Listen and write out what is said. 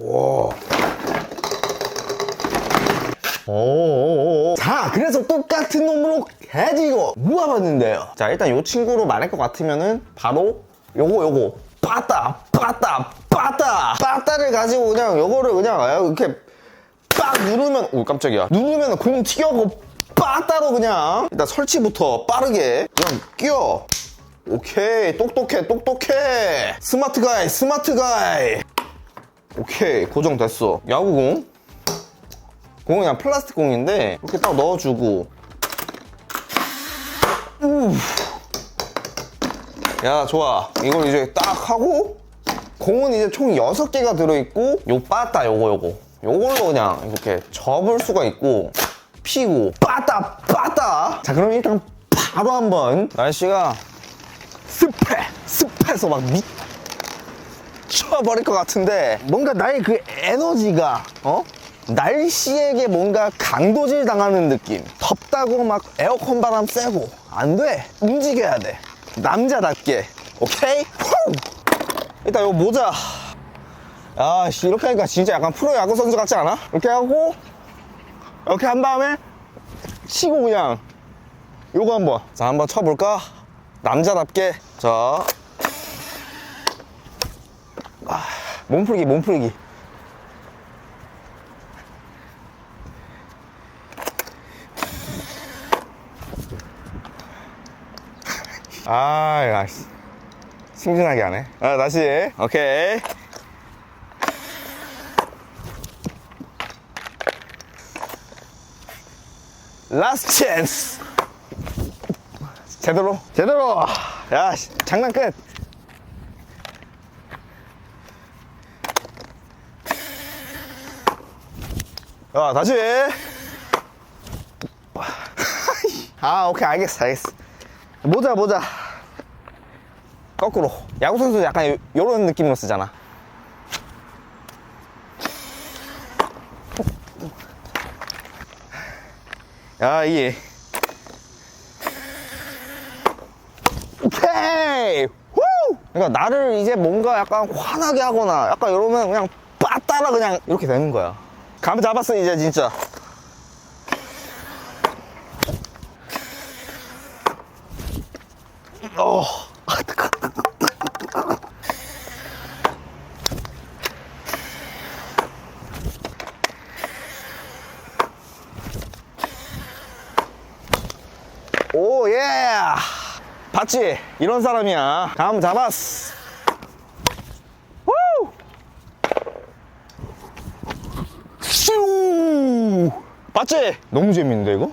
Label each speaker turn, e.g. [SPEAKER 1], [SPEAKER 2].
[SPEAKER 1] 와. 오. 자, 그래서 똑같은 놈으로 해지고 모아봤는데요. 자, 일단 요 친구로 말할 것 같으면은 바로 요거 요거. 빠따 빠따 빠따. 빠따를 가지고 그냥 요거를 그냥 이렇게 빡 누르면 오 깜짝이야. 누르면 공 튀겨고 빠따로 그냥. 일단 설치부터 빠르게 그냥 끼워. 오케이 똑똑해 똑똑해. 스마트 가이 스마트 가이 오케이 고정됐어. 야구공? 공은 그냥 플라스틱 공인데 이렇게 딱 넣어주고. 우. 야 좋아. 이걸 이제 딱 하고 공은 이제 총 6개가 들어있고 요 빠따 요거 요거. 요걸로 그냥 이렇게 접을 수가 있고 피고. 빠따 빠따. 자 그럼 일단 바로 한번 날씨가 습해 습해서 막 미 쳐버릴 것 같은데 뭔가 나의 그 에너지가 어? 날씨에게 뭔가 강도질 당하는 느낌 덥다고 막 에어컨 바람 쐬고 안돼 움직여야 돼 남자답게 오케이? 후! 일단 요 모자 아, 씨, 이렇게 하니까 진짜 약간 프로야구 선수 같지 않아? 이렇게 하고, 이렇게 한 다음에, 치고 그냥, 요거 한번. 자, 한번 쳐볼까? 남자답게. 자. 아, 몸풀기, 몸풀기. 아, 야, 씨. 승진하게 하네. 아, 다시. 오케이. 라스트 찬스 제대로 제대로 야 씨, 장난 끝 야, 다시. 아, 오케이, 알겠어, 알겠어. 모자, 모자. 거꾸로. 야구선수 약간 요, 요런 느낌으로 쓰잖아. 야, 이게. 오케이! 후! 그러니까 나를 이제 뭔가 약간 화나게 하거나 약간 이러면 그냥 빠따라 그냥 이렇게 되는 거야. 감 잡았어, 이제 진짜. 어. 오, 예! 봤지? 이런 사람이야. 감 잡았어. 우! 슈! 봤지? 너무 재밌는데, 이거?